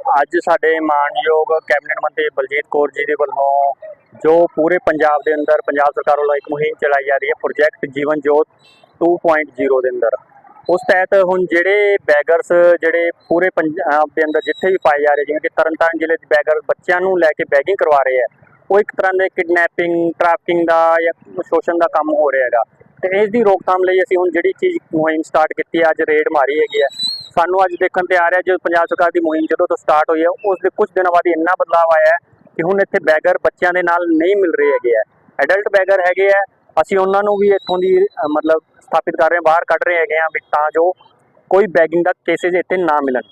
ਅੱਜ ਸਾਡੇ ਮਾਨਯੋਗ ਕੈਬਨਿਟ ਮੰਤਰੀ ਬਲਜੀਤ ਕੌਰ ਜੀ ਦੇ ਵੱਲੋਂ ਜੋ ਪੂਰੇ ਪੰਜਾਬ ਦੇ ਅੰਦਰ, ਪੰਜਾਬ ਸਰਕਾਰ ਵੱਲੋਂ ਇੱਕ ਮੁਹਿੰਮ ਚਲਾਈ ਜਾ ਰਹੀ ਹੈ ਪ੍ਰੋਜੈਕਟ ਜੀਵਨ ਜੋਤ 2.0 ਦੇ ਅੰਦਰ। ਉਸ ਤਹਿਤ ਹੁਣ ਜਿਹੜੇ ਬੈਗਰਸ ਜਿਹੜੇ ਪੂਰੇ ਪੰਜਾਬ ਦੇ ਅੰਦਰ ਜਿੱਥੇ ਵੀ ਪਾਏ ਜਾ ਰਹੇ, ਜਿਵੇਂ ਕਿ ਤਰਨਤਾਰਨ ਜ਼ਿਲ੍ਹੇ ਦੇ ਬੈਗਰ ਬੱਚਿਆਂ ਨੂੰ ਲੈ ਕੇ ਬੈਗਿੰਗ ਕਰਵਾ ਰਹੇ ਹੈ, ਉਹ ਇੱਕ ਤਰ੍ਹਾਂ ਦੇ ਕਿਡਨੈਪਿੰਗ ਟ੍ਰੈਫਿਕਿੰਗ ਦਾ ਜਾਂ ਸ਼ੋਸ਼ਣ ਦਾ ਕੰਮ ਹੋ ਰਿਹਾ ਹੈਗਾ। ਤੇ ਇਸ ਦੀ ਰੋਕਥਾਮ ਲਈ ਅਸੀਂ ਹੁਣ ਜਿਹੜੀ ਚੀਜ਼ ਮੁਹਿੰਮ ਸਟਾਰਟ ਕੀਤੀ ਹੈ, ਅੱਜ ਰੇਡ ਮਾਰੀ ਹੈਗੀ ਹੈ। ਸਾਨੂੰ ਅੱਜ ਦੇਖਣ ਤੇ ਆ ਰਿਹਾ ਜੋ ਪੰਜਾਬ ਸਰਕਾਰ ਦੀ ਮੁਹਿੰਮ ਜਦੋਂ ਤੋਂ ਸਟਾਰਟ ਹੋਈ ਹੈ, ਉਸ ਦੇ ਕੁਝ ਦਿਨਾਂ ਬਾਅਦ ਹੀ ਇੰਨਾ ਬਦਲਾਅ ਆਇਆ ਹੈ ਕਿ ਹੁਣ ਇੱਥੇ ਬੈਗਰ ਬੱਚਿਆਂ ਦੇ ਨਾਲ ਨਹੀਂ ਮਿਲ ਰਹੇ ਹੈਗੇ ਹੈ। ਐਡਲਟ ਬੈਗਰ ਹੈਗੇ ਹੈ, ਅਸੀਂ ਉਹਨਾਂ ਨੂੰ ਵੀ ਇੱਥੋਂ ਦੀ ਮਤਲਬ ਸਥਾਪਿਤ ਕਰ ਰਹੇ ਹਾਂ, ਬਾਹਰ ਕੱਢ ਰਹੇ ਹੈਗੇ ਆ ਵੀ ਤਾਂ ਜੋ ਕੋਈ ਬੈਗਿੰਗ ਦਾ ਕੇਸਿਸ ਇੱਥੇ ਨਾ ਮਿਲਣ।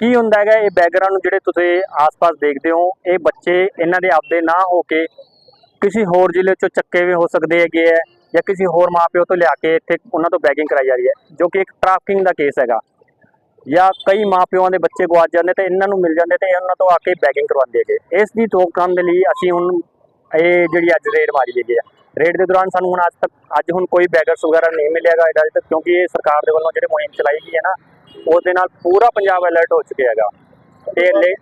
ਕੀ ਹੁੰਦਾ ਹੈਗਾ, ਇਹ ਬੈਗਰਾਂ ਨੂੰ ਜਿਹੜੇ ਤੁਸੀਂ ਆਸ-ਪਾਸ ਦੇਖਦੇ ਹੋ, ਇਹ ਬੱਚੇ ਇਹਨਾਂ ਦੇ ਆਪਦੇ ਨਾ ਹੋ ਕੇ ਕਿਸੇ ਹੋਰ ਜ਼ਿਲ੍ਹੇ ਚੋਂ ਚੱਕੇ ਵੀ ਹੋ ਸਕਦੇ ਹੈਗੇ ਹੈ। ਜਾਂ ਕਿਸੇ ਹੋਰ ਮਾਪਿਓ ਤੋਂ ਲਿਆ ਕੇ ਇੱਥੇ ਉਹਨਾਂ ਤੋਂ ਬੈਗਿੰਗ ਕਰਾਈ ਜਾ ਰਹੀ ਹੈ ਜੋ ਕਿ ਇੱਕ ਟ੍ਰੈਫਿਕਿੰਗ ਦਾ ਕੇਸ ਹੈਗਾ। ਜਾਂ ਕਈ ਮਾਪਿਆਂ ਦੇ ਬੱਚੇ ਗਵਾਚ ਜਾਂਦੇ ਤੇ ਇਹਨਾਂ ਨੂੰ ਮਿਲ ਜਾਂਦੇ ਤੇ ਇਹਨਾਂ ਤੋਂ ਆ ਕੇ ਬੈਗਿੰਗ ਕਰਵਾਉਂਦੇ ਹੈਗੇ। ਇਸ ਦੀ ਰੋਕਥਾਮ ਦੇ ਲਈ ਅਸੀਂ ਹੁਣ ਇਹ ਜਿਹੜੀ ਅੱਜ ਰੇਡ ਮਾਰੀ ਹੈਗੀ ਆ। ਰੇਡ ਦੇ ਦੌਰਾਨ ਸਾਨੂੰ ਹੁਣ ਅੱਜ ਤੱਕ ਅੱਜ ਹੁਣ ਕੋਈ ਬੈਗਰਸ ਵਗੈਰਾ ਨਹੀਂ ਮਿਲਿਆਗਾ ਇਹਦਾ ਤੱਕ ਕਿਉਂਕਿ ਇਹ ਸਰਕਾਰ ਦੇ ਵੱਲੋਂ ਜਿਹੜੇ ਮੁਹਿੰਮ ਚਲਾਈ ਗਈ ਹੈ ਨਾ ਉਸ ਦੇ ਨਾਲ ਪੂਰਾ ਪੰਜਾਬ ਅਲਰਟ ਹੋ ਚੁੱਕਿਆ ਹੈਗਾ। ਤੇ ਲੈ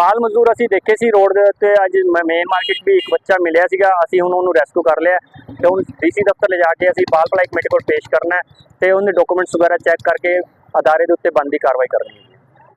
ਬਾਲ ਮਜ਼ਦੂਰ ਅਸੀਂ ਦੇਖੇ ਸੀ ਰੋਡ ਦੇ ਉੱਤੇ, ਅੱਜ ਮੇਨ ਮਾਰਕੀਟ ਵੀ ਇੱਕ ਬੱਚਾ ਮਿਲਿਆ ਸੀਗਾ, ਅਸੀਂ ਹੁਣ ਉਹਨੂੰ ਰੈਸਕਿਊ ਕਰ ਲਿਆ। ਤੇ ਹੁਣ ਡੀਸੀ ਦਫ਼ਤਰ ਲਿਜਾ ਕੇ ਅਸੀਂ ਬਾਲ ਭਲਾਈ ਕਮੇਟੀ ਕੋਲ ਪੇਸ਼ ਕਰਨਾ ਹੈ ਤੇ ਉਹਦੇ ਡਾਕੂਮੈਂਟਸ ਵਗੈਰਾ ਚੈੱਕ ਕਰਕੇ ਅਦਾਰੇ ਦੇ ਉੱਤੇ ਬੰਦੀ ਕਾਰਵਾਈ ਕਰਨੀ ਹੈ।